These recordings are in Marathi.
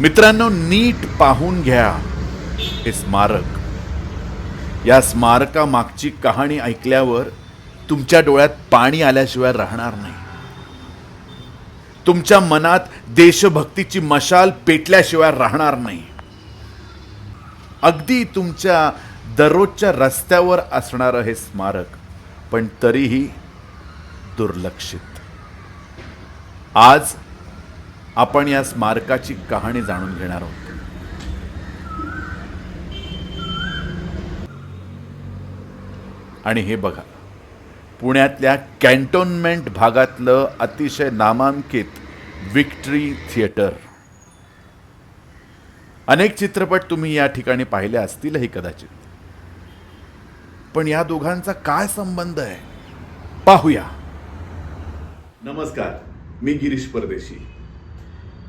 मित्रांनो नीट पाहून घ्या हे स्मारक. या स्मारकामागची कहाणी ऐकल्यावर तुमच्या डोळ्यात पाणी आल्याशिवाय राहणार नाही. तुमच्या मनात देशभक्तीची मशाल पेटल्याशिवाय राहणार नाही. अगदी तुमच्या दररोजच्या रस्त्यावर असणारं हे स्मारक पण तरीही दुर्लक्षित. आज आपण या स्मारकाची कहाणी जाणून घेणार आहोत. आणि हे बघा पुण्यातल्या कॅन्टोन्मेंट भागातलं अतिशय नामांकित विक्ट्री थिएटर. अनेक चित्रपट तुम्ही या ठिकाणी पाहिले असतीलही कदाचित. पण या दोघांचा काय संबंध आहे? पाहूया. नमस्कार मी Girish Pardeshi.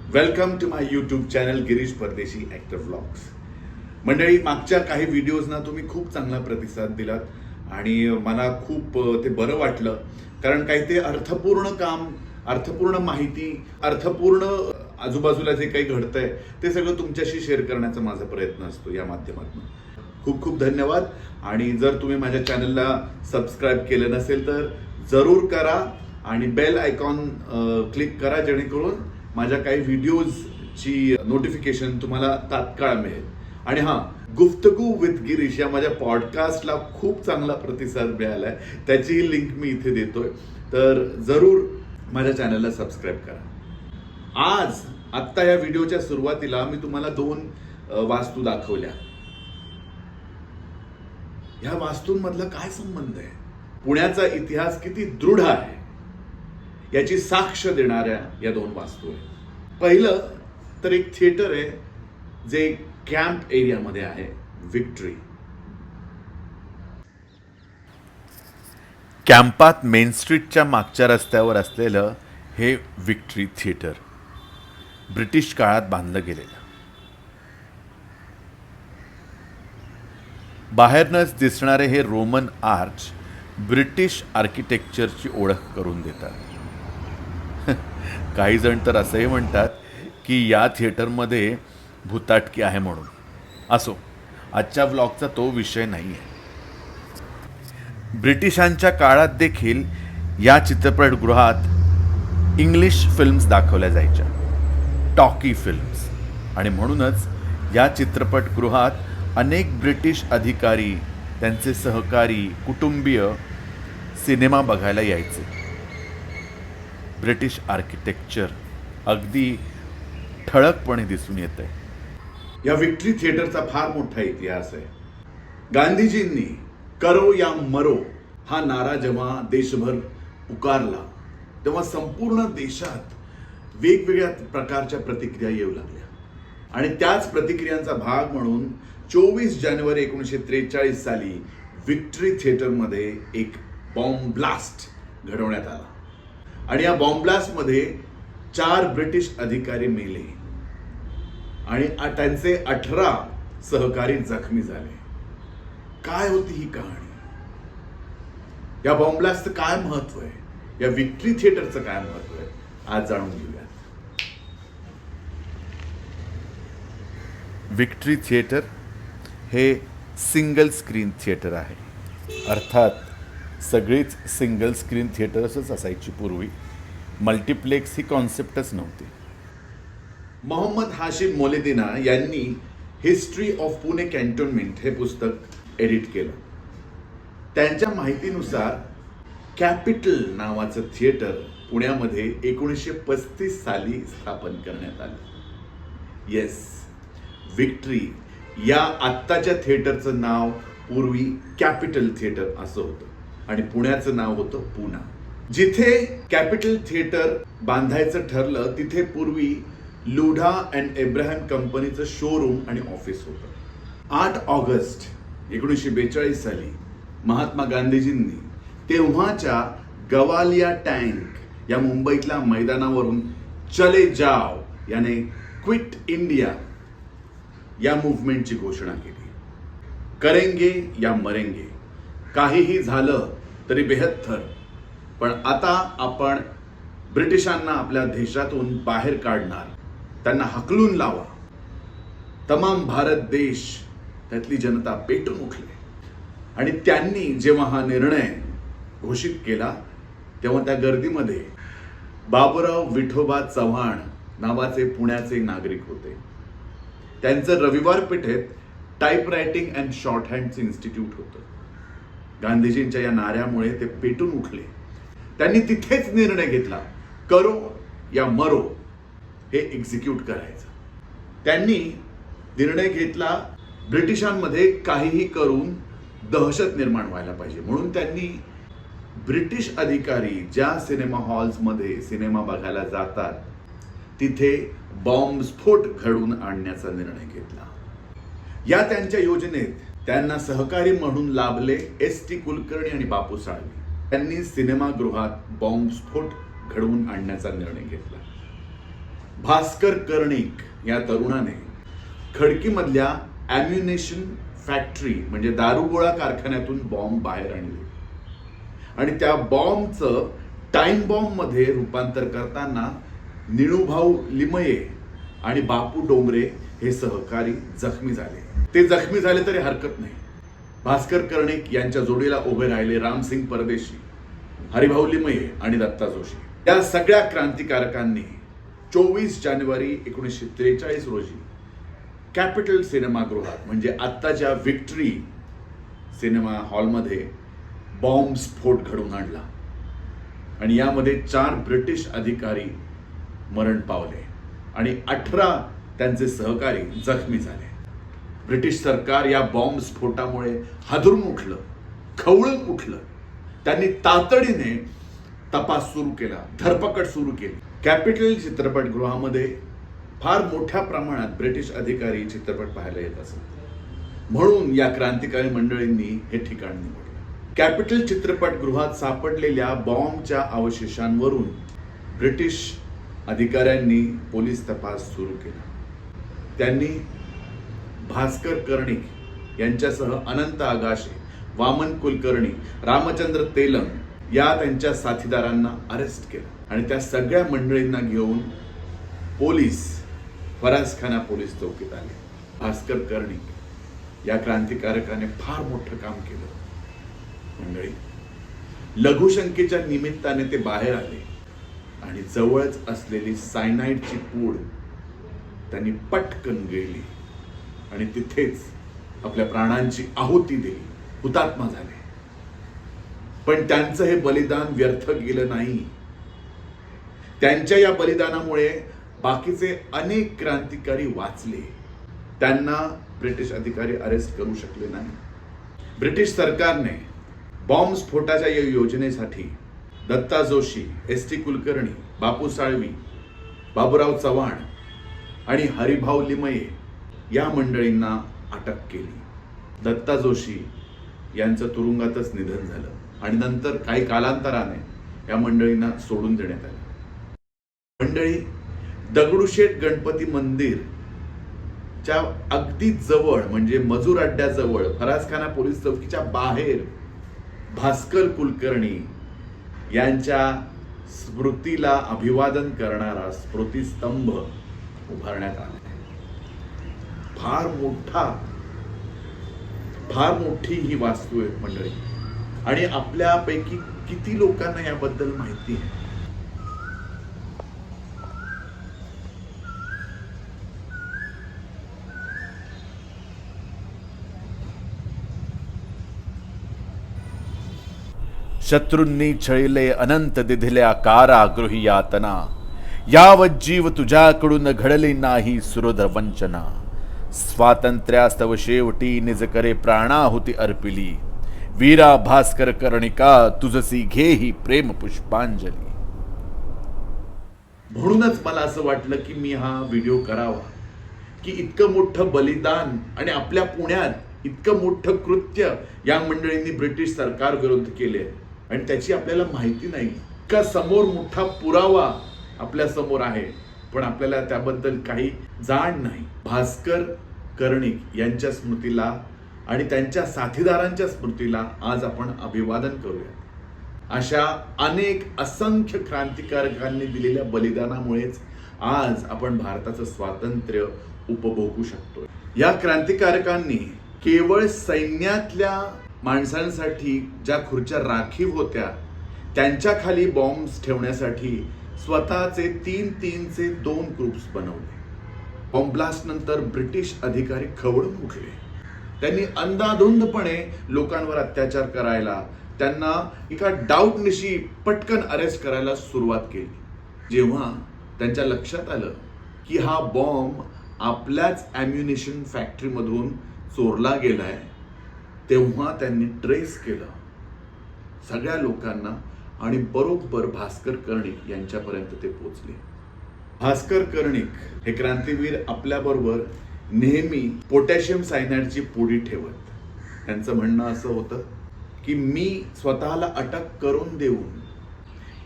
Welcome to my YouTube channel Girish Pardeshi actor vlogs मंडळी मागच्या काही व्हिडिओजना तुम्ही खूप चांगला प्रतिसाद दिलात आणि मला खूप ते बरं वाटलं. कारण काही ते अर्थपूर्ण काम अर्थपूर्ण माहिती अर्थपूर्ण आजूबाजूला जे काही घडतंय ते सगळं तुमच्याशी शेअर करण्याचा माझा प्रयत्न असतो या माध्यमातून. खूप खूप धन्यवाद. आणि जर तुम्ही माझ्या चॅनलला सबस्क्राईब केलं नसेल तर जरूर करा आणि बेल आयकॉन क्लिक करा जेणेकरून माझ्या काही व्हिडिओजची नोटिफिकेशन तुम्हाला तात्काळ मिळेल. आणि हां गुफ्तगू विथ गिरीश या माझ्या पॉडकास्टला खूप चांगला प्रतिसाद मिळालाय. त्याचीही लिंक मी इथे देतोय. तर जरूर माझ्या चॅनलला सबस्क्राईब करा. आज आत्ता या व्हिडिओच्या सुरुवातीला मी तुम्हाला दोन वास्तू दाखवल्या. ह्या वास्तूंमधला काय संबंध आहे? पुण्याचा इतिहास किती दृढ आहे? याची साक्ष देणाऱ्या या दोन वास्तू आहेत. पहिलं तर एक थिएटर आहे जे कॅम्प एरियामध्ये आहे विक्ट्री. कॅम्पात मेन स्ट्रीटच्या मागच्या रस्त्यावर असलेलं हे विक्ट्री थिएटर ब्रिटिश काळात बांधलं गेलेलं. बाहेरनच दिसणारे हे रोमन आर्च ब्रिटिश आर्किटेक्चरची ओळख करून देतात. काही जण तर असंही म्हणतात की या थिएटरमध्ये भूताटकी आहे म्हणून. असो आजच्या ब्लॉगचा तो विषय नाही आहे ब्रिटिशांच्या काळात देखील या चित्रपटगृहात इंग्लिश फिल्म्स दाखवल्या जायच्या. Talkie films. आणि म्हणूनच या चित्रपटगृहात अनेक ब्रिटिश अधिकारी त्यांचे सहकारी कुटुंबीय सिनेमा बघायला यायचे. ब्रिटिश आर्किटेक्चर अगदी ठळकपणे दिसून येत आहे या विक्ट्री थिएटरचा फार मोठा इतिहास आहे. गांधीजींनी करो या मरो हा नारा जेव्हा देशभर पुकारला तेव्हा संपूर्ण देशात वेगवेगळ्या प्रकारच्या प्रतिक्रिया येऊ लागल्या. आणि त्याच प्रतिक्रियांचा भाग म्हणून चोवीस जानेवारी एकोणीसशे त्रेचाळीस साली विक्ट्री थिएटरमध्ये एक बॉम्ब ब्लास्ट घडवण्यात आला. आणि या बॉम्ब्लास्टमध्ये चार ब्रिटिश अधिकारी मेले. आणि त्यांचे अठरा सहकारी जखमी झाले. काय होती ही कहाणी? या बॉम्ब्लास्टचं काय महत्त्व आहे? या विक्ट्री थिएटरचं काय महत्त्व आहे? आज जाणून घेऊयात. विक्ट्री थिएटर हे सिंगल स्क्रीन थिएटर आहे. अर्थात सगळीच सिंगल स्क्रीन थिएटर्सच असायची पूर्वी. मल्टिप्लेक्स ही कॉन्सेप्टच नव्हती. मोहम्मद हाशिम मोलेदिना यांनी हिस्ट्री ऑफ पुणे कॅन्टोन्मेंट हे पुस्तक एडिट केलं. त्यांच्या माहितीनुसार कॅपिटल नावाचं थिएटर पुण्यामध्ये एकोणीसशे पस्तीस साली स्थापन करण्यात आलं. येस विक्ट्री या आत्ताच्या थिएटरचं नाव पूर्वी कॅपिटल थिएटर असं होतं. आणि पुण्याचं नाव होतं पुना जिथे कॅपिटल थिएटर बांधायचं ठरलं तिथे पूर्वी लुढा अँड एब्राहम कंपनीचं शोरूम आणि ऑफिस होतं. आठ ऑगस्ट एकोणीसशे बेचाळीस साली महात्मा गांधीजींनी तेव्हाच्या गवालिया टँक या मुंबईतल्या मैदानावरून चले जाव याने क्विट इंडिया या मुवमेंटची घोषणा केली. करेंगे या मरेंगे. काहीही झालं तरी बेहत्तर. पण आता आपण ब्रिटिशांना आपल्या देशातून बाहेर काढणार. त्यांना हकलून लावा. तमाम भारत देश त्यातली जनता पेटून उठले आणि त्यांनी जेव्हा हा निर्णय घोषित केला तेव्हा त्या गर्दीमध्ये बाबूराव विठोबा चव्हाण नावाचे पुण्याचे नागरिक होते. त्यांचं रविवार पेठेत टाईप रायटिंग अँड शॉर्ट हँडचं इन्स्टिट्यूट होतं. गांधीजींच्या या नाऱ्यामुळे ते पेटून उठले. त्यांनी तिथेच निर्णय घेतला. करो या मरो हे एक्झिक्यूट करायचं. त्यांनी निर्णय घेतला ब्रिटिशांमध्ये काहीही करून दहशत निर्माण व्हायला पाहिजे. म्हणून त्यांनी ब्रिटिश अधिकारी ज्या सिनेमा हॉल्समध्ये सिनेमा बघायला जातात तिथे बॉम्बस्फोट घडवून आणण्याचा निर्णय घेतला. या त्यांच्या योजनेत त्यांना सहकारी म्हणून लाभले एस टी कुलकर्णी आणि बापू साळवी. त्यांनी सिनेमागृहात बॉम्बस्फोट घडवून आणण्याचा निर्णय घेतला. भास्कर कर्णिक या तरुणाने खडकीमधल्या ॲम्युनेशन फॅक्टरी म्हणजे दारुगोळा कारखान्यातून बॉम्ब बाहेर आणले. आणि त्या बॉम्बचं टाइम बॉम्बमध्ये रूपांतर करताना निळूभाऊ लिमये आणि बापू डोंगरे हे सहकारी जखमी झाले. ते जखमी झाले तरी हरकत नाही. भास्कर कर्णिक यांच्या जोडीला उभे राहिले रामसिंग परदेशी हरिभाऊ लिमये आणि दत्ता जोशी. या सगळ्या क्रांतिकारकांनी चोवीस जानेवारी एकोणीसशे त्रेचाळीस रोजी कॅपिटल सिनेमागृहात म्हणजे आत्ताच्या विक्ट्री सिनेमा हॉलमध्ये बॉम्ब स्फोट घडवून आणला. आणि यामध्ये चार ब्रिटिश अधिकारी मरण पावले आणि अठरा त्यांचे सहकारी जखमी झाले. ब्रिटिश सरकार या बॉम्ब स्फोटामुळे हादरून उठलं खवळून उठलं. त्यांनी तातडीने तपास सुरू केला धरपकड सुरू केली. कॅपिटल चित्रपटगृहामध्ये फार मोठ्या प्रमाणात ब्रिटिश अधिकारी चित्रपट पाहायला येत असत. म्हणून या क्रांतिकारी मंडळींनी हे ठिकाण निवडलं. कॅपिटल चित्रपटगृहात सापडलेल्या बॉम्बच्या अवशेषांवरून ब्रिटिश अधिकाऱ्यांनी पोलीस तपास सुरू केला. त्यांनी भास्कर कर्णिक यांच्यासह अनंत आगाशे वामन कुलकर्णी रामचंद्र तेलंग या त्यांच्या साथीदारांना अरेस्ट केलं. आणि त्या सगळ्या मंडळींना घेऊन पोलीस फराजखाना पोलीस चौकीत आले. भास्कर कर्णिक या क्रांतिकारकाने फार मोठं काम केलं. मंडळी लघुशंकेच्या निमित्ताने ते बाहेर आले आणि जवळच असलेली सायनाईडची पूड त्यांनी पटकन गेली. आणि तिथेच आपल्या प्राणांची आहुती दिली. हुतात्मा झाले. पण त्यांचं हे बलिदान व्यर्थ गेलं नाही. त्यांच्या या बलिदानामुळे बाकीचे अनेक क्रांतिकारी वाचले. त्यांना ब्रिटिश अधिकारी अरेस्ट करू शकले नाही. ब्रिटिश सरकारने बॉम्ब स्फोटाच्या या योजनेसाठी दत्ता जोशी एस टी कुलकर्णी बापू साळवी बाबूराव चव्हाण आणि हरिभाऊ लिमये या मंडळींना अटक केली. दत्ता जोशी यांचं तुरुंगातच निधन झालं आणि नंतर काही कालांतराने या मंडळींना सोडून देण्यात आलं. मंडळी दगडूशेठ गणपती मंदिर च्या अगदी जवळ म्हणजे मजूर अड्ड्याजवळ फराजखाना पोलीस चौकीच्या बाहेर भास्कर कुलकर्णी यांच्या स्मृतीला अभिवादन करणारा स्मृतिस्तंभ उभारण्यात आला. फार मोठा फार मोठी ही वास्तू आहे मंडळी. आणि आपल्यापैकी किती लोकांना याबद्दल माहिती आहे? शत्रूंनी छळिले अनंत दिधिल्या कारागृही यातना. यावत जीव तुझ्याकडून घडली नाही सुरध वंचना. स्वातंत्र्यास्तव शेवटी निज करे प्राणाहुती अर्पिली. वीरा भास्कर कर्णिका तुझसी घे ही प्रेम पुष्पांजली. म्हणूनच मला असं वाटलं की मी हा व्हिडिओ करावा. की इतकं मोठं बलिदान आणि आपल्या पुण्यात इतकं मोठं कृत्य या मंडळींनी ब्रिटिश सरकार विरुद्ध केले. आणि त्याची आपल्याला माहिती नाही. का समोर मोठा पुरावा आपल्यासमोर आहे. पण आपल्याला त्याबद्दल काही जाण नाही. भास्कर कर्णिक यांच्या स्मृतीला आणि त्यांच्या साथीदारांच्या स्मृतीला आज आपण अभिवादन करूया. अशा अनेक असंख्य क्रांतिकारकांनी दिलेल्या बलिदानामुळेच आज आपण भारताचं स्वातंत्र्य उपभोगू शकतो या क्रांतिकारकांनी केवळ सैन्यातल्या माणसांसाठी ज्या खुर्च्या राखीव होत्या त्यांच्या खाली बॉम्ब्स ठेवण्यासाठी स्वतःचे तीन तीनचे दोन ग्रुप्स बनवले. बॉम्ब्लास्ट नंतर ब्रिटिश अधिकारी खवळून उठले. त्यांनी अंधाधुंदपणे लोकांवर अत्याचार करायला त्यांना एका डाऊटनिशी पटकन अरेस्ट करायला सुरुवात केली. जेव्हा त्यांच्या लक्षात आलं की हा बॉम्ब आपल्याच ॲम्युनिशन फॅक्टरीमधून चोरला गेलाय तेव्हा त्यांनी ट्रेस केलं. सगळ्या लोकांना आणि बरोबर भास्कर कर्णिक यांच्यापर्यंत ते पोचले भास्कर कर्णिक हे क्रांतीवीर आपल्याबरोबर नेहमी पोटॅशियम सायनाइडची पुडी ठेवत. त्यांचं म्हणणं असं होतं की मी स्वतःला अटक करून देऊन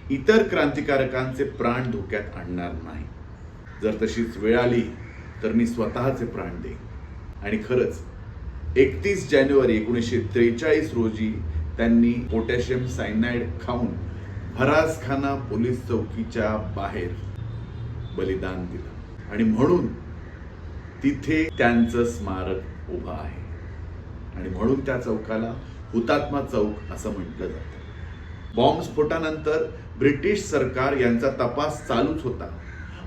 इतर क्रांतिकारकांचे प्राण धोक्यात आणणार नाही. जर तशीच वेळ आली तर मी स्वतःचे प्राण देईन. आणि खरंच एकतीस जानेवारी एकोणीसशे त्रेचाळीस रोजी त्यांनी पोटॅशियम सायनाइड खाऊन फराजखाना पोलीस चौकीच्या बाहेर बलिदान दिलं. आणि म्हणून तिथे त्यांचं स्मारक उभं आहे. आणि म्हणून त्या चौकाला हुतात्मा चौक असं म्हटलं जातं. बॉम्बस्फोटानंतर ब्रिटिश सरकार यांचा तपास चालूच होता.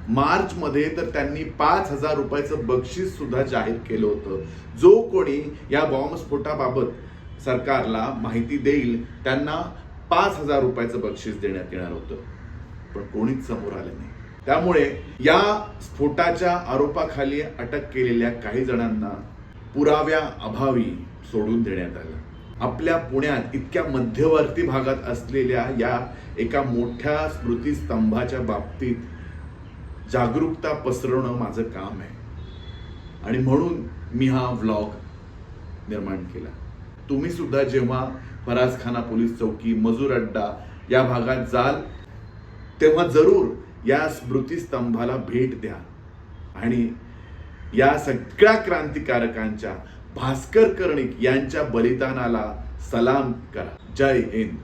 मार्च मध्ये तर त्यांनी पाच हजार रुपयाचं बक्षीस सुद्धा जाहीर केलं होतं. जो कोणी या बॉम्बस्फोटाबाबत सरकारला माहिती देईल त्यांना पाच हजार रुपयाचं बक्षीस देण्यात येणार होतं. पण कोणीच समोर आले नाही. त्यामुळे या स्फोटाच्या आरोपाखाली अटक केलेल्या काही जणांना पुराव्या अभावी सोडून देण्यात आलं. आपल्या पुण्यात इतक्या मध्यवर्ती भागात असलेल्या या एका मोठ्या स्मृतीस्तंभाच्या बाबतीत जागरूकता पसरवणं माझं काम आहे. आणि म्हणून मी हा व्लॉग निर्माण केला. तुम्ही सुद्धा जेव्हा फराजखाना पोलीस चौकी मजूर अड्डा या भागात जाल तेव्हा जरूर या स्मृतीस्तंभाला भेट द्या. आणि या सगळ्या क्रांतिकारकांच्या भास्कर कर्णिक यांच्या बलिदानाला सलाम करा. जय हिंद.